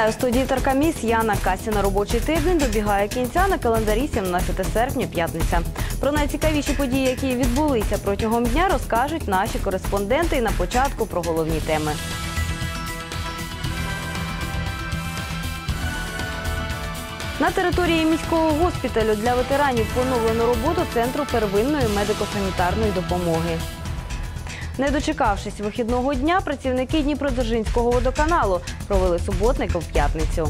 Вітаю студії Таркаміс. Я на касі на робочий тиждень добігає кінця на календарі 17 серпня, п'ятниця. Про найцікавіші події, які відбулися протягом дня, розкажуть наші кореспонденти. І на початку про головні теми. На території міського госпіталю для ветеранів поновлено роботу центру первинної медико-санітарної допомоги. Не дочекавшись вихідного дня, працівники Дніпродзержинського водоканалу провели суботник в п'ятницю.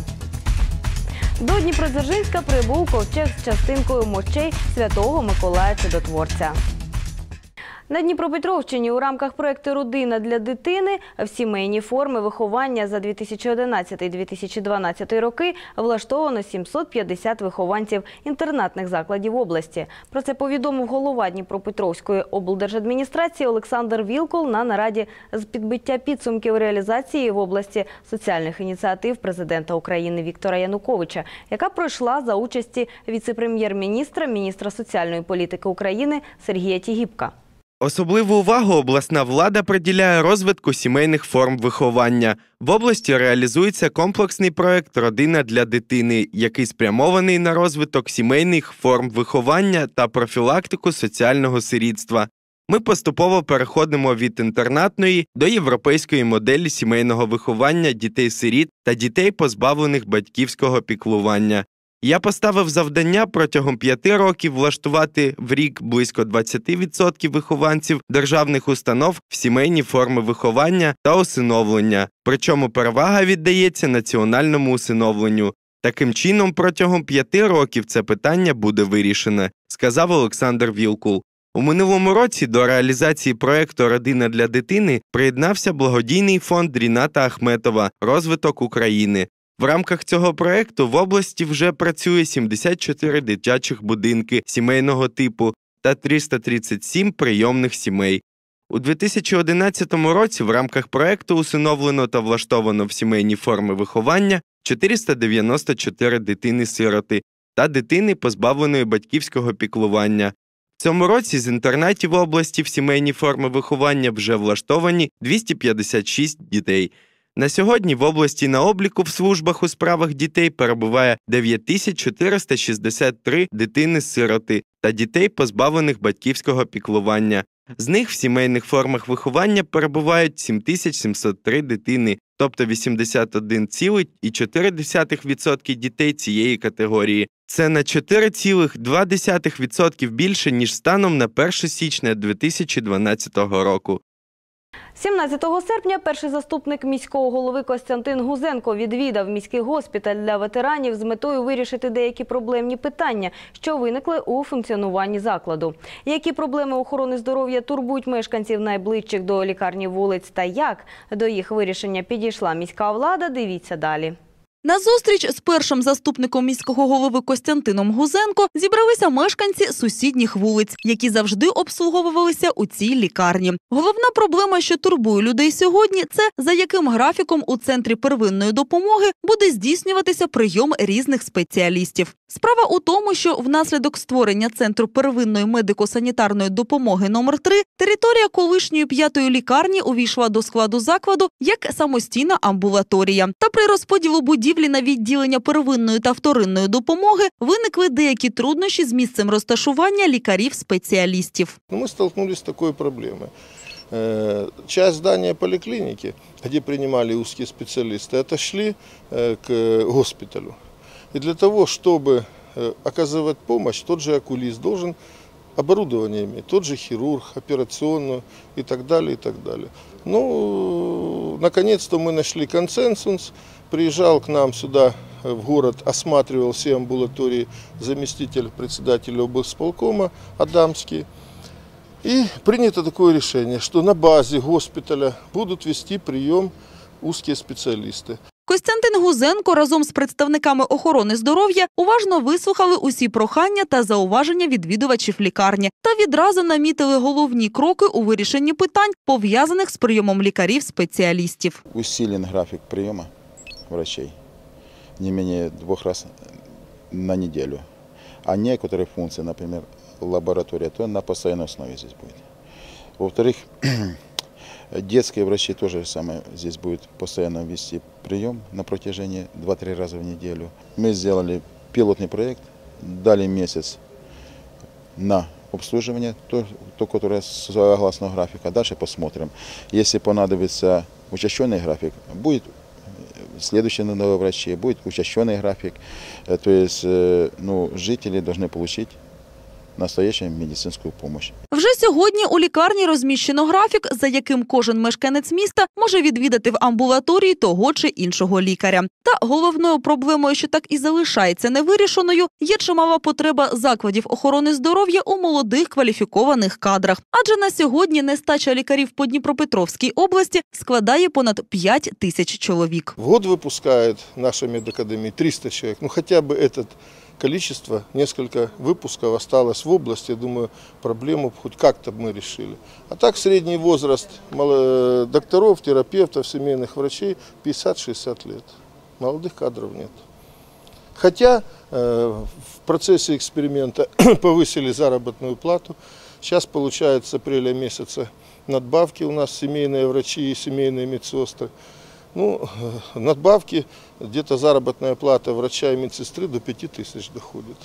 До Дніпродзержинська прибув ковчег з частинкою мочей святого Миколая Чудотворця. На Дніпропетровщині у рамках проекту Родина для дитини в сімейні форми виховання за 2011-2012 роки влаштовано 750 вихованців інтернатних закладів області. Про це повідомив голова Дніпропетровської облдержадміністрації Олександр Вілкол на нараді з підбиття підсумків реалізації в області соціальних ініціатив президента України Віктора Януковича, яка пройшла за участі віце-прем'єр-міністра, міністра соціальної політики України Сергія Тігіпка. Особливу увагу обласна влада приділяє розвитку сімейних форм виховання. В області реалізується комплексний проект Родина для дитини, який спрямований на розвиток сімейних форм виховання та профілактику соціального сирітства. Ми поступово переходимо від інтернатної до європейської моделі сімейного виховання дітей-сиріт та дітей, позбавлених батьківського піклування. Я поставив завдання протягом п'яти років влаштувати в рік близько 20% вихованців державних установ в сімейні форми виховання та усиновлення. Причому перевага віддається національному усиновленню. Таким чином, протягом п'яти років це питання буде вирішене, сказав Олександр Вілкул. У минулому році до реалізації проекту Родина для дитини приєднався благодійний фонд Ріната Ахметова Розвиток України. В рамках цього проекту в області вже працює 74 дитячих будинки сімейного типу та 337 прийомних сімей. У 2011 році в рамках проекту усиновлено та влаштовано в сімейні форми виховання 494 дитини-сироти та дитини, позбавленої батьківського піклування. В цьому році з інтернатів області в сімейні форми виховання вже влаштовані 256 дітей. На сьогодні в області на обліку в службах у справах дітей перебуває 9463 дитини-сироти та дітей, позбавлених батьківського піклування. З них в сімейних формах виховання перебувають 7703 дитини, тобто 81,4% дітей цієї категорії. Це на 4,2% більше, ніж станом на 1 січня 2012 року. 17 серпня перший заступник міського голови Костянтин Гузенко відвідав міський госпіталь для ветеранів з метою вирішити деякі проблемні питання, що виникли у функціонуванні закладу. Які проблеми охорони здоров'я турбують мешканців найближчих до лікарні вулиць та як до їх вирішення підійшла міська влада, дивіться далі. На зустріч з першим заступником міського голови Костянтином Гузенко зібралися мешканці сусідніх вулиць, які завжди обслуговувалися у цій лікарні. Головна проблема, що турбує людей сьогодні, це за яким графіком у центрі первинної допомоги буде здійснюватися прийом різних спеціалістів. Справа у тому, що внаслідок створення центру первинної медико-санітарної допомоги номер 3 територія колишньої п'ятої лікарні увійшла до складу закладу як самостійна амбулаторія. Та при розподілу будівлі на відділення первинної та вторинної допомоги виникли деякі труднощі з місцем розташування лікарів-спеціалістів. Но мы столкнулись с такой проблемой. Э, Часть здания поликлиники, где принимали узкие специалисты, отошли э, к госпиталю. И для того, чтобы э, оказывать помощь, тот же окулист должен оборудование иметь, тот же хирург, операционную и так далее, и так далее. Ну, наконец-то мы нашли консенсус. Приезжал к нам сюда э, в город, осматривал все амбулатории заместитель председателя облсполкома Адамский. И принято такое решение, что на базе госпиталя будут вести прием узкие специалисты. Костянтин Гузенко разом з представниками охорони здоров'я уважно вислухали усі прохання та зауваження відвідувачів лікарні та відразу намітили головні кроки у вирішенні питань, пов'язаних з прийомом лікарів-спеціалістів. усилен график приема врачей не менее двух раз на неделю. А некоторые функции, например, лаборатория, то на постоянной основе здесь будет. Во-вторых, детские врачи тоже самое здесь будет постоянно вести прием на протяжении 2-3 раза в неделю. Мы сделали пилотный проект, дали месяц на обслуживание, то, то которое согласно графика. Дальше посмотрим. Если понадобится учащенный график, будет э, следующий на новые врачи, будет учащенный график. Э, То есть э, ну, жители должны получить настоящую медицинскую помощь. Вже сьогодні у лікарні розміщено графік, за яким кожен мешканець міста може відвідати в амбулаторії того чи іншого лікаря. Та головною проблемою, що так і залишається невирішеною, є чимала потреба закладів охорони здоров'я у молодих кваліфікованих кадрах. Адже на сьогодні нестача лікарів по Дніпропетровській області складає понад 5 тисяч чоловік. В год выпускает наша медакадемия 300 человек. Ну хотя бы это количество, несколько выпусков осталось в области. Я думаю, проблему хоть как-то мы решили. А так средний возраст мало- докторов, терапевтов, семейных врачей 50-60 лет. Молодых кадров нет. Хотя э, в процессе эксперимента повысили заработную плату. Сейчас получают с апреля месяца надбавки у нас семейные врачи и семейные медсестры. Ну, надбавки, где-то заработная плата врача и медсестры до 5000 доходит.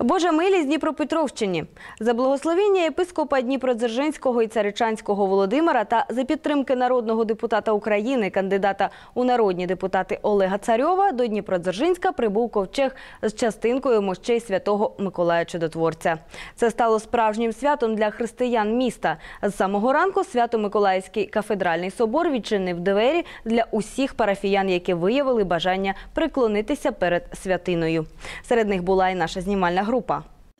Божа милість Дніпропетровщині за благословіння єпископа Дніпродзержинського і Царичанського Володимира та за підтримки народного депутата України, кандидата у народні депутати Олега Царьова, до Дніпродзержинська прибув ковчег з частинкою мощей святого Миколая Чудотворця. Це стало справжнім святом для християн міста. З самого ранку Свято-Миколаївський кафедральний собор відчинив двері для усіх парафіян, які виявили бажання приклонитися перед святиною. Серед них була і наша знімальна група.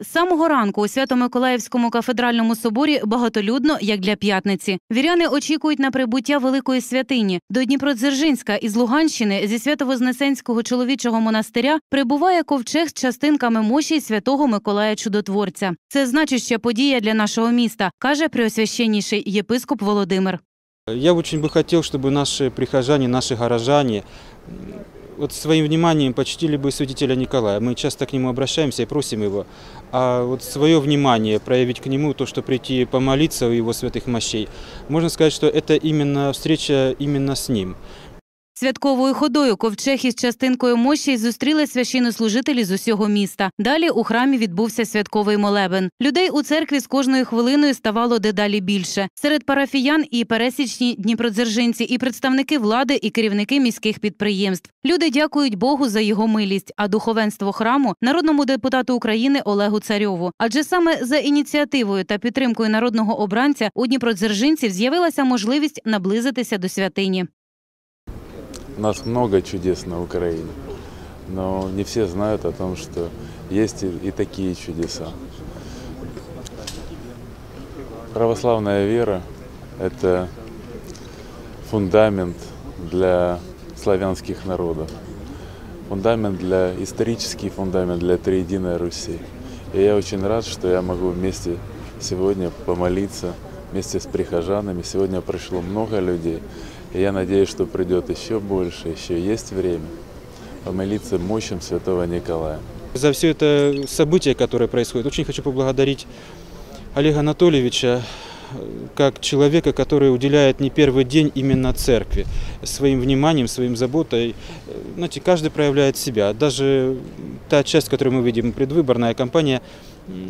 З самого ранку у Свято-Миколаївському кафедральному соборі багатолюдно, як для п'ятниці. Віряни очікують на прибуття великої святині. До Дніпродзержинська із Луганщини зі Свято-Вознесенського чоловічого монастиря прибуває ковчег з частинками мощі святого Миколая Чудотворця. Це значуща подія для нашого міста, каже преосвященніший єпископ Володимир. Я очень бы хотел, чтобы наши прихожане, наши горожане вот своим вниманием почтили бы святителя Николая. Мы часто к нему обращаемся и просим его, а вот свое внимание проявить к нему, то, что прийти помолиться у его святых мощей. Можно сказать, что это именно встреча именно с ним. Святковою ходою ковчег із частинкою мощі зустріли священнослужителі з усього міста. Далі у храмі відбувся святковий молебен. Людей у церкві з кожною хвилиною ставало дедалі більше. Серед парафіян і пересічні дніпродзержинці, і представники влади, і керівники міських підприємств. Люди дякують Богу за його милість, а духовенство храму народному депутату України Олегу Царьову. Адже саме за ініціативою та підтримкою народного обранця у дніпродзержинців з'явилася можливість наблизитися до святині. Нас много чудес на Украине, но не все знают о том, что есть и, и такие чудеса. Православная вера – это фундамент для славянских народов, фундамент для, исторический фундамент для Триединой Руси. И я очень рад, что я могу вместе сегодня помолиться, вместе с прихожанами. Сегодня пришло много людей, и я надеюсь, что придет еще больше, еще есть время помолиться мощам святого Николая. За все это событие, которое происходит, очень хочу поблагодарить Олега Анатольевича э, как человека, который уделяет не первый день именно церкви. Своим вниманием, своим заботой. Э, Знаете, каждый проявляет себя. Даже та часть, которую мы видим, предвыборная кампания,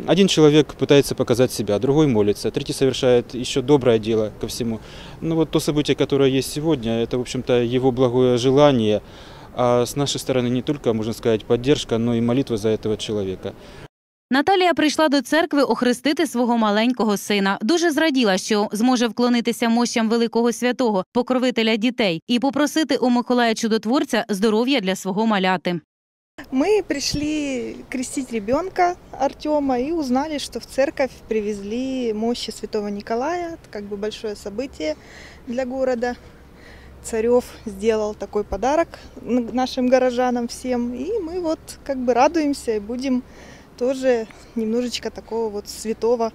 один человек пытается показать себя, другой молится, третий совершает еще доброе дело ко всему. Ну вот то событие, которое есть сегодня, это, в общем-то, его благое желание, а с нашей стороны не только, можно сказать, поддержка, но и молитва за этого человека. Наталія прийшла до церкви охрестити свого маленького сина. Дуже зраділа, що зможе вклонитися мощам великого святого, покровителя дітей, і попросити у Миколая Чудотворця здоров'я для свого маляти. Мы пришли крестить ребенка Артема и узнали, что в церковь привезли мощи святого Николая. Это как бы большое событие для города. Царев сделал такой подарок нашим горожанам всем. И мы вот как бы радуемся и будем тоже немножечко такого вот святого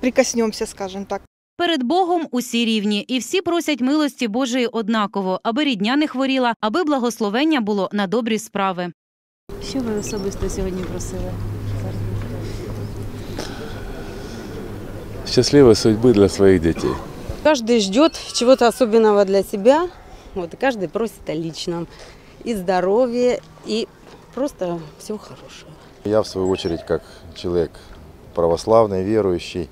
прикоснемся, скажем так. Перед Богом усі рівні, і всі просять милості Божої однаково, аби рідня не хворіла, аби благословення було на добрі справи. Що ви особисто сьогодні просили? Счастливой судьбы для своих детей. Каждый ждет чего-то особенного для себя, вот, и каждый просит о личном. И здоровья, и просто всего хорошего. Я, в свою очередь, как человек православный, верующий,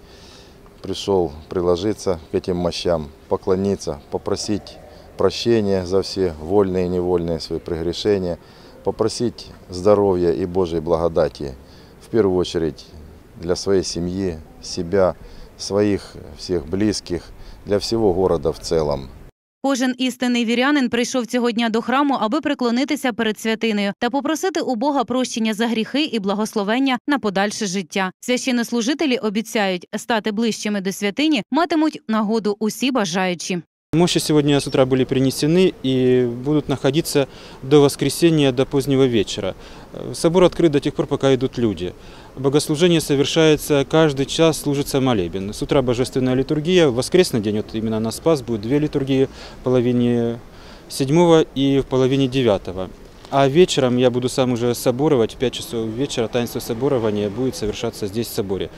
пришел приложиться к этим мощам, поклониться, попросить прощения за все вольные и невольные свои прегрешения, попросить здоровья и Божьей благодати, в первую очередь для своей семьи, себя, своих всех близких, для всего города в целом. Кожен істинний вірянин прийшов цього дня до храму, аби приклонитися перед святиною та попросити у Бога прощення за гріхи і благословення на подальше життя. Священнослужителі обіцяють стати ближчими до святині, матимуть нагоду усі бажаючі. Мощи сегодня с утра были принесены и будут находиться до воскресенья, до позднего вечера. Собор открыт до тех пор, пока идут люди. Богослужение совершается каждый час, служится молебен. С утра божественная литургия, в воскресный день, вот именно на Спас, будет две литургии в половине седьмого и в половине девятого. А вечером я буду сам уже соборовать, в 5 часов вечера таинство соборования будет совершаться здесь в соборе.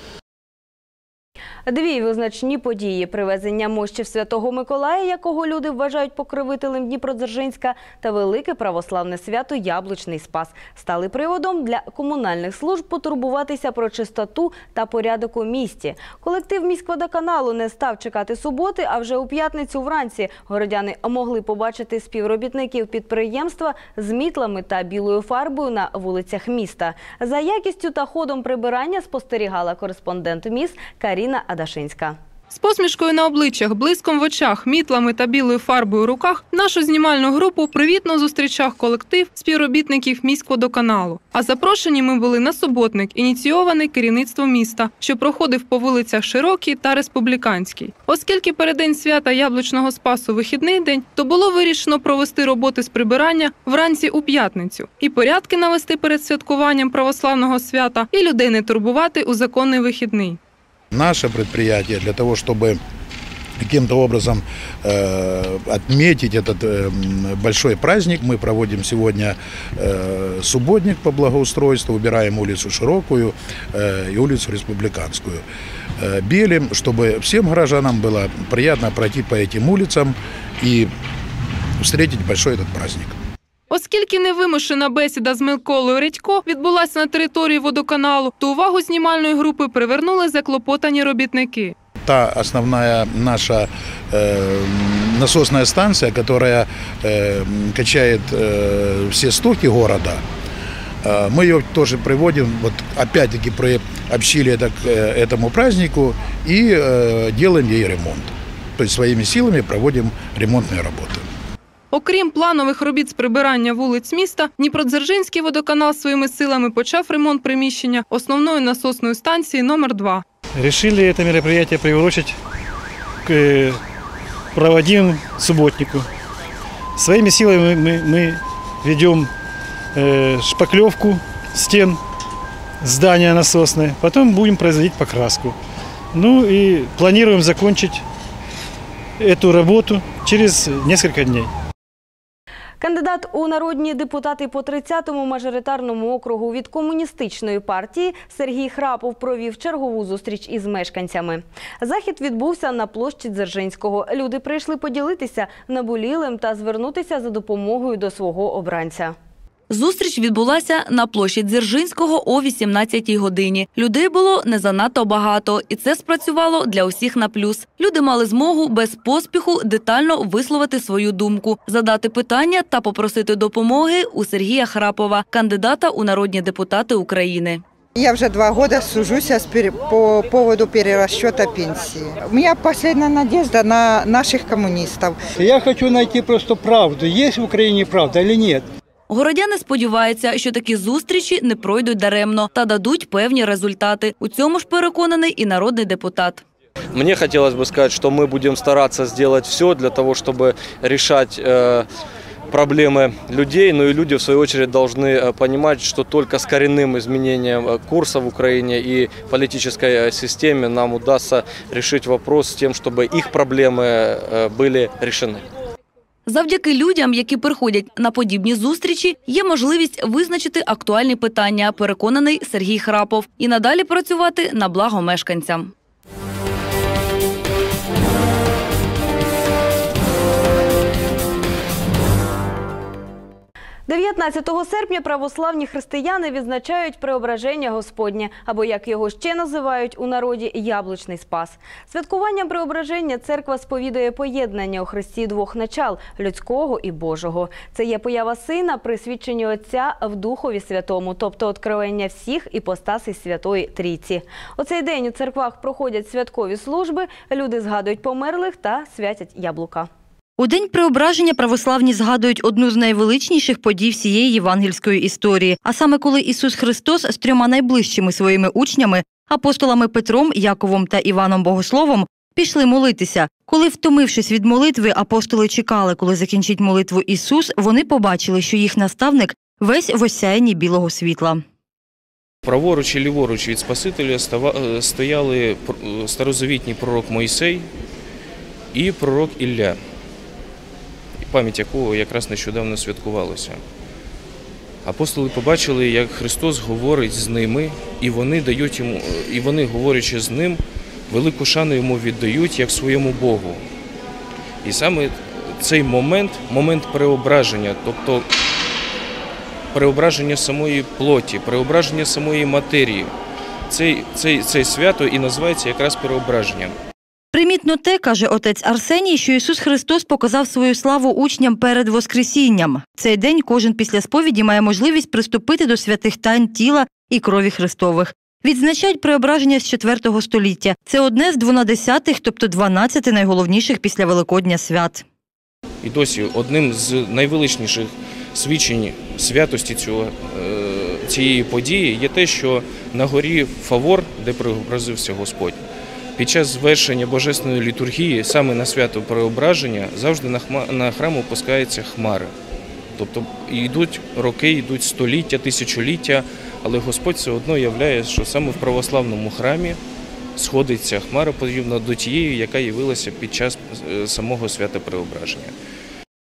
Дві визначні події привезення мощів Святого Миколая, якого люди вважають покровителем Дніпродзержинська, та велике православне свято Яблучний Спас стали приводом для комунальних служб потурбуватися про чистоту та порядок у місті. Колектив міськводоканалу не став чекати суботи, а вже у п'ятницю вранці городяни могли побачити співробітників підприємства з мітлами та білою фарбою на вулицях міста. За якістю та ходом прибирання спостерігала кореспондент міст Каріна Адашинська. З посмішкою на обличчях, блиском в очах, мітлами та білою фарбою у руках нашу знімальну групу привітно зустрічав колектив співробітників міськводоканалу. А запрошені ми були на суботник, ініційований керівництвом міста, що проходив по вулицях Широкій та Республіканській. Оскільки переддень свята яблучного спасу вихідний день, то було вирішено провести роботи з прибирання вранці у п'ятницю і порядки навести перед святкуванням православного свята, і людей не турбувати у законний вихідний. Наше предприятие для того, чтобы каким-то образом э, отметить этот э, большой праздник. Мы проводим сегодня э, субботник по благоустройству, убираем улицу Широкую э, и улицу Республиканскую. Э, белим, чтобы всем горожанам было приятно пройти по этим улицам и встретить большой этот праздник. Оскільки невимушена бесіда з Миколою Редько відбулася на території водоканалу, то увагу знімальної групи привернули заклопотані робітники. та основная наша э, насосная станция, которая э, качает э, все стоки города. Э, мы ее тоже приводим, вот опять-таки приобщили это к э, этому празднику и э, делаем ей ремонт. То есть своими силами проводим ремонтные работы. Окрім планових робіт з прибирання вулиць міста, Дніпродзержинський водоканал своїми силами почав ремонт приміщення основної насосної станції номер 2 Решили это мероприятие приурочить к э, проводимому субботнику. Своими силами мы, мы, мы ведем э, шпаклевку стен здания насосное, потом будем производить покраску. Ну и планируем закончить эту работу через несколько дней. Кандидат у народні депутати по 30-му мажоритарному округу від комуністичної партії Сергій Храпов провів чергову зустріч із мешканцями. Захід відбувся на площі Дзержинського. Люди прийшли поділитися наболілим та звернутися за допомогою до свого обранця. Зустріч відбулася на площі Дзержинського о 18-й годині. Людей було не занадто багато, і це спрацювало для усіх на плюс. Люди мали змогу без поспіху детально висловити свою думку, задати питання та попросити допомоги у Сергія Храпова, кандидата у народні депутати України. Я уже два года сужусь по поводу перерасчета пенсии. У меня последняя надежда на наших коммунистов. Я хочу найти просто правду, есть в Украине правда или нет. Городяни сподіваються, що такі зустрічі не пройдуть даремно та дадуть певні результати. У цьому ж переконаний і народний депутат. Мне хотелось бы сказать, что мы будем стараться сделать все для того, чтобы решать э, проблемы людей, но и люди, в свою очередь, должны э, понимать, что только с коренным изменением э, курса в Украине и политической э, системе нам удастся решить вопрос с тем, чтобы их проблемы э, были решены. Завдяки людям, які приходять на подібні зустрічі, є можливість визначити актуальні питання, переконаний Сергій Храпов, і надалі працювати на благо мешканцям. 19 серпня православні християни відзначають преображення Господнє, або як його ще називають у народі яблучний спас. Святкуванням преображення церква сповідує поєднання у Христі двох начал людського і Божого. Це є поява сина при свідченні Отця в Духові Святому, тобто откровення всіх іпостасей Святої Трійці. У цей день у церквах проходять святкові служби, люди згадують померлих та святять яблука. У день преображення православні згадують одну з найвеличніших подій всієї євангельської історії, а саме коли Ісус Христос з трьома найближчими своїми учнями, апостолами Петром, Яковом та Іваном Богословом, пішли молитися. Коли, втомившись від молитви, апостоли чекали, коли закінчить молитву Ісус, вони побачили, що їх наставник весь в осяянні білого світла. Праворуч і ліворуч від Спасителя е, стояли старозавітній пророк Мойсей і пророк Ілля, пам'ять якого якраз нещодавно святкувалося. Апостоли побачили, як Христос говорить з ними, і вони дають йому, і вони, говорячи з ним, велику шану йому віддають як своєму Богу. І саме цей момент момент преображення, тобто преображення самої плоті, преображення самої матерії. Цей, цей, цей свято і називається якраз преображенням. Примітно те, каже отець Арсеній, що Ісус Христос показав свою славу учням перед Воскресінням. Цей день кожен після сповіді має можливість приступити до святих тайн тіла і крові Христових. Відзначають преображення з 4 століття. Це одне з двонадесятих, тобто 12 найголовніших після Великодня свят. І досі одним з найвеличніших свідчень святості цього, е, цієї події є те, що на горі Фавор, де преобразився Господь, під час звершення божественної літургії, саме на свято преображення, завжди на, храм опускаються хмари. Тобто йдуть роки, йдуть століття, тисячоліття, але Господь все одно являє, що саме в православному храмі сходиться хмара подібна до тієї, яка явилася під час е, самого свята преображення.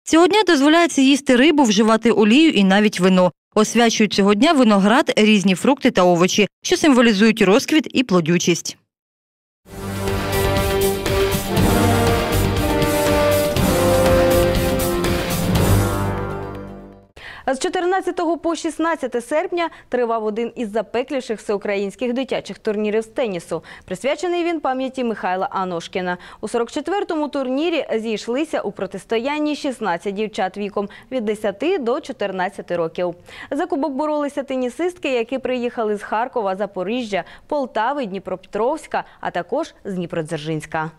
Цього дня дозволяється їсти рибу, вживати олію і навіть вино. Освячують цього дня виноград, різні фрукти та овочі, що символізують розквіт і плодючість. З 14 по 16 серпня тривав один із запекліших всеукраїнських дитячих турнірів з тенісу. Присвячений він пам'яті Михайла Аношкіна. У 44-му турнірі зійшлися у протистоянні 16 дівчат віком від 10 до 14 років. За кубок боролися тенісистки, які приїхали з Харкова, Запоріжжя, Полтави, Дніпропетровська, а також з Дніпродзержинська.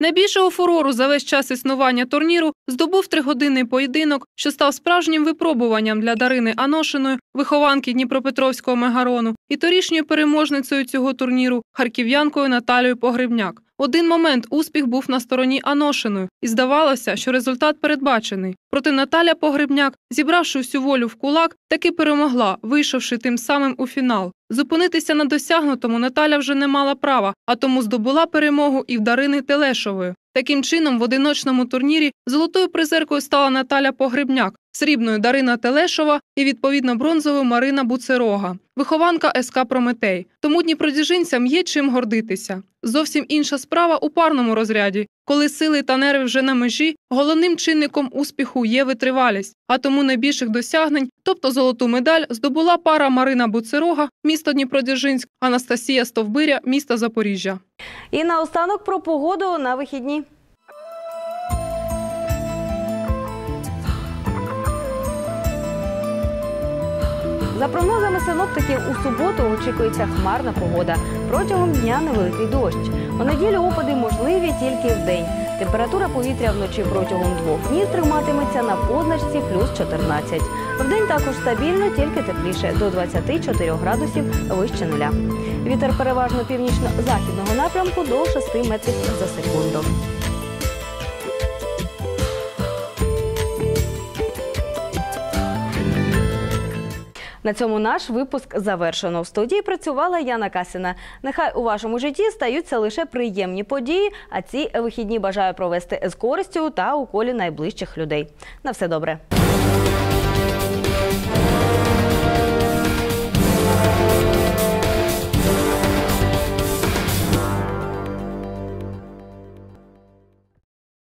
Найбільшого фурору за весь час існування турніру здобув тригодинний поєдинок, що став справжнім випробуванням для Дарини Аношиної, вихованки Дніпропетровського мегарону, і торішньою переможницею цього турніру харків'янкою Наталією Погребняк. Один момент успіх був на стороні Аношиної, і здавалося, що результат передбачений. Проте Наталя Погребняк, зібравши всю волю в кулак, таки перемогла, вийшовши тим самим у фінал. Зупинитися на досягнутому Наталя вже не мала права, а тому здобула перемогу і в Дарини Телешової. Таким чином, в одиночному турнірі золотою призеркою стала Наталя Погребняк, срібною Дарина Телешова і відповідно бронзовою Марина Буцерога, вихованка СК Прометей. Тому дніпродіжинцям є чим гордитися. Зовсім інша справа у парному розряді, коли сили та нерви вже на межі, головним чинником успіху є витривалість. А тому найбільших досягнень, тобто золоту медаль, здобула пара Марина Буцерога, місто Дніпродзержинськ, Анастасія Стовбиря, місто Запоріжжя. І наостанок про погоду на вихідні. За прогнозами синоптиків, у суботу очікується хмарна погода. Протягом дня невеликий дощ. У неділю опади можливі тільки в день. Температура повітря вночі протягом двох днів триматиметься на позначці плюс 14. Вдень також стабільно, тільки тепліше до 24 градусів вище нуля. Вітер переважно північно-західного напрямку до 6 метрів за секунду. На цьому наш випуск завершено. В студії працювала Яна Касіна. Нехай у вашому житті стаються лише приємні події, а ці вихідні бажаю провести з користю та у колі найближчих людей. На все добре.